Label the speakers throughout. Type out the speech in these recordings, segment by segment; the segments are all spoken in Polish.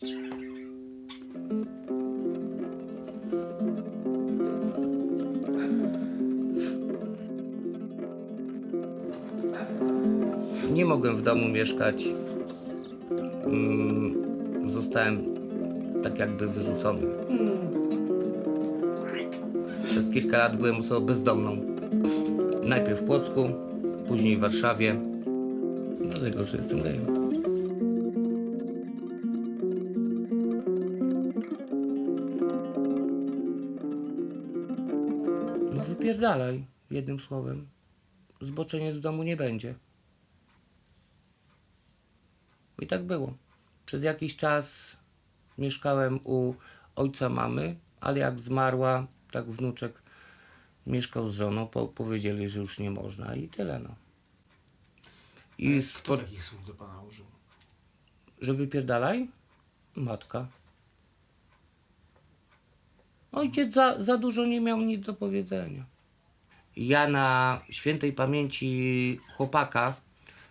Speaker 1: Nie mogłem w domu mieszkać. Mm, Zostałem tak jakby wyrzucony. Przez kilka lat byłem osobą bezdomną. Najpierw w Płocku, później w Warszawie. Dlatego, że jestem gejem. Wypierdalaj, jednym słowem. Zboczeniec w domu nie będzie. I tak było. Przez jakiś czas mieszkałem u ojca mamy, ale jak zmarła, tak wnuczek mieszkał z żoną, po, powiedzieli, że już nie można i tyle no. I
Speaker 2: Kto
Speaker 1: spo,
Speaker 2: takich słów do pana użył?
Speaker 1: że wypierdalaj? Matka. Ojciec za, za dużo nie miał nic do powiedzenia. Ja na świętej pamięci chłopaka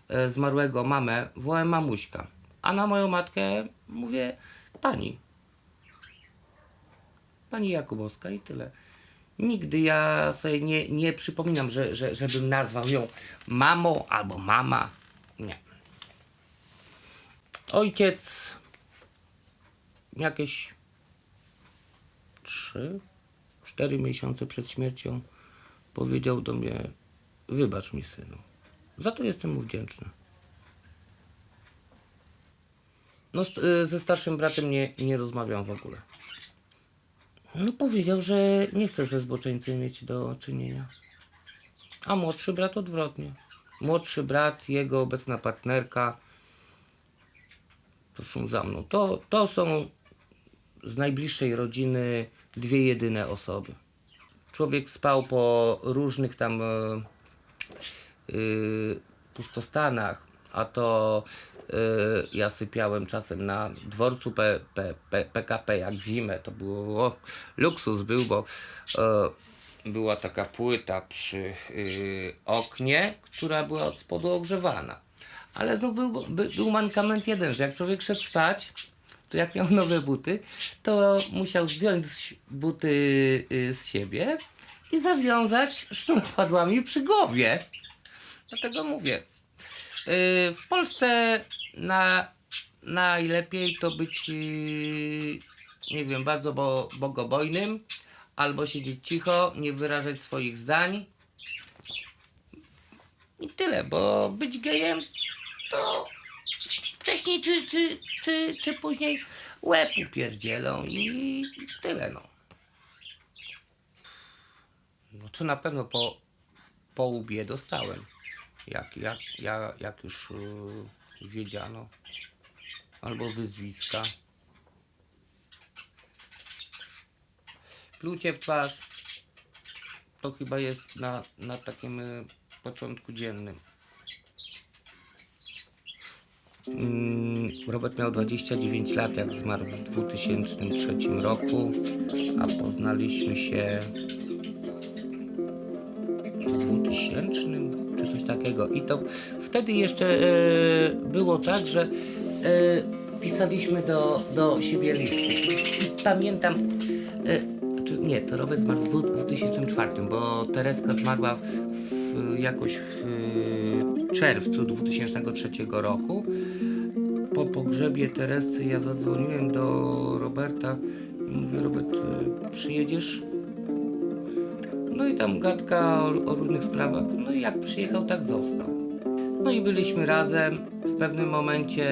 Speaker 1: e, zmarłego mamę wołałem mamuśka, a na moją matkę mówię pani. Pani Jakubowska i tyle. Nigdy ja sobie nie, nie przypominam, że, że, żebym nazwał ją mamą albo mama. Nie. Ojciec jakieś 3, 4 miesiące przed śmiercią powiedział do mnie: Wybacz mi, synu. Za to jestem mu wdzięczny. No, y, ze starszym bratem nie, nie rozmawiam w ogóle. No, powiedział, że nie chce ze zboczeńcem mieć do czynienia. A młodszy brat odwrotnie. Młodszy brat, jego obecna partnerka, to są za mną. To, to są z najbliższej rodziny dwie jedyne osoby. Człowiek spał po różnych tam e, y, pustostanach, a to y, ja sypiałem czasem na dworcu P, P, P, PKP jak w zimę. To było o, luksus był, bo e, była taka płyta przy y, oknie, która była od spodu ogrzewana. Ale znów był, by, był mankament jeden, że jak człowiek szedł spać, to jak miał nowe buty, to musiał zdjąć buty y, z siebie i zawiązać sznuropadłami przy głowie. Dlatego mówię, y, w Polsce na, najlepiej to być, y, nie wiem, bardzo bo, bogobojnym, albo siedzieć cicho, nie wyrażać swoich zdań. I tyle, bo być gejem to wcześniej czy, czy, czy, czy później łeb upierdzielą i tyle no. No to na pewno po, po łbie dostałem. Jak, jak, jak, już yy, wiedziano. Albo wyzwiska. Plucie w twarz. To chyba jest na, na takim y, początku dziennym. Mm, Robert miał 29 lat, jak zmarł w 2003 roku, a poznaliśmy się w 2000 czy coś takiego. I to wtedy jeszcze e, było tak, że e, pisaliśmy do, do siebie listy. I pamiętam, e, czy nie, to Robert zmarł w dwu- w 2004, bo Tereska zmarła w, w, jakoś w czerwcu 2003 roku po pogrzebie Teresy ja zadzwoniłem do Roberta i mówię, Robert, y, przyjedziesz? No i tam gadka o, o różnych sprawach. No i jak przyjechał, tak został. No i byliśmy razem. W pewnym momencie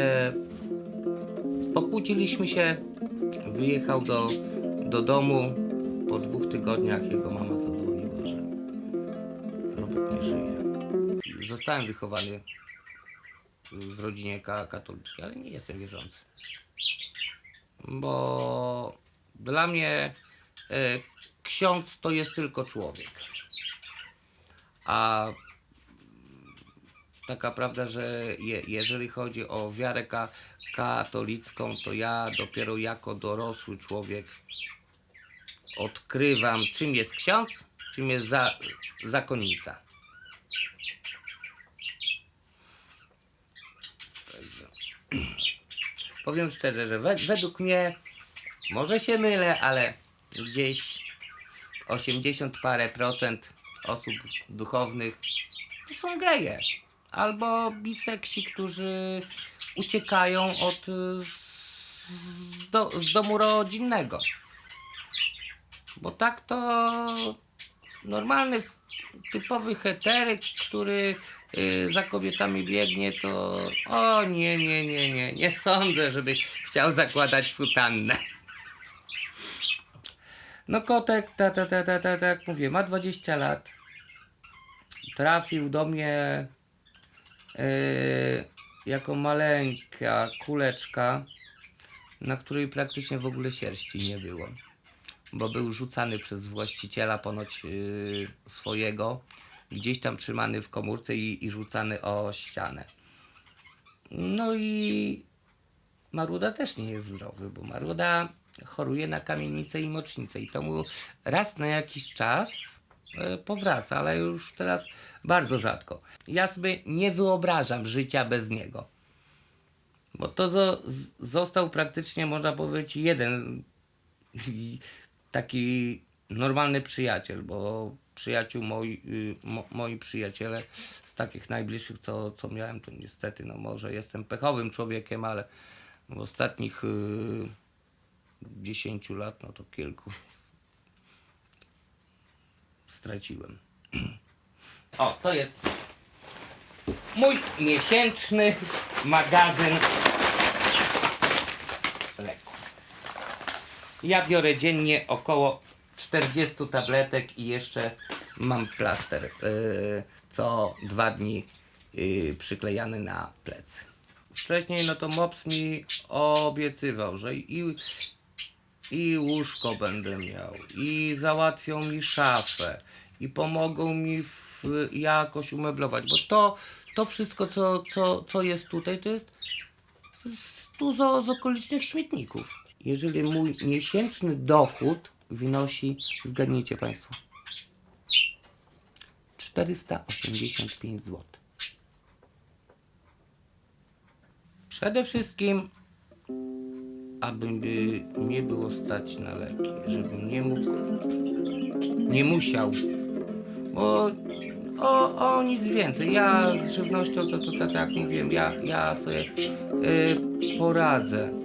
Speaker 1: pokłóciliśmy się. Wyjechał do, do domu. Po dwóch tygodniach jego mama zadzwoniła, że Robert nie żyje. Zostałem wychowany w rodzinie ka- katolickiej, ale nie jestem wierzący. Bo dla mnie e, ksiądz to jest tylko człowiek. A taka prawda, że je, jeżeli chodzi o wiarę ka- katolicką, to ja dopiero jako dorosły człowiek odkrywam, czym jest ksiądz, czym jest za, zakonnica. Powiem szczerze, że we, według mnie, może się mylę, ale gdzieś 80 parę procent osób duchownych to są geje. Albo biseksi, którzy uciekają od do, z domu rodzinnego. Bo tak to normalny, typowy heteryk, który za kobietami biegnie, to o nie, nie, nie, nie, nie sądzę, żeby chciał zakładać sutannę. No kotek, ta, ta, ta, ta, ta, ta, jak mówię, ma 20 lat. Trafił do mnie yy, jako maleńka kuleczka, na której praktycznie w ogóle sierści nie było. Bo był rzucany przez właściciela ponoć yy, swojego, gdzieś tam trzymany w komórce i, i rzucany o ścianę. No i Maruda też nie jest zdrowy, bo Maruda choruje na kamienicę i mocznicę i to mu raz na jakiś czas e, powraca, ale już teraz bardzo rzadko. Ja sobie nie wyobrażam życia bez niego. Bo to został praktycznie, można powiedzieć, jeden taki normalny przyjaciel, bo przyjaciół moi, y, mo, moi przyjaciele z takich najbliższych, co, co miałem, to niestety, no może jestem pechowym człowiekiem, ale w ostatnich y, 10 lat, no to kilku straciłem. O, to jest mój miesięczny magazyn leków. Ja biorę dziennie około 40 tabletek i jeszcze mam plaster yy, co dwa dni yy, przyklejany na plecy. Wcześniej no to Mops mi obiecywał, że i, i łóżko będę miał, i załatwią mi szafę, i pomogą mi w, jakoś umeblować, bo to, to wszystko, co, co, co jest tutaj, to jest z, tu z, z okolicznych śmietników. Jeżeli mój miesięczny dochód wynosi, zgadnijcie Państwo, 485 zł. Przede wszystkim, aby by nie było stać na leki, żebym nie mógł, nie musiał, bo o, o nic więcej. Ja z żywnością, to, to, to, tak jak mówiłem, ja, ja sobie y, poradzę.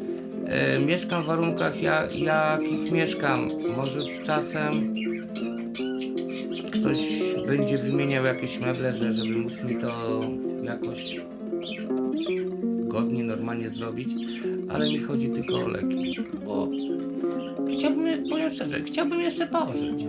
Speaker 1: Y, mieszkam w warunkach, ja, jakich mieszkam. Może z czasem ktoś będzie wymieniał jakieś meble, że, żeby móc mi to jakoś godnie, normalnie zrobić, ale mi chodzi tylko o leki, bo chciałbym, powiem szczerze, chciałbym jeszcze pożyć.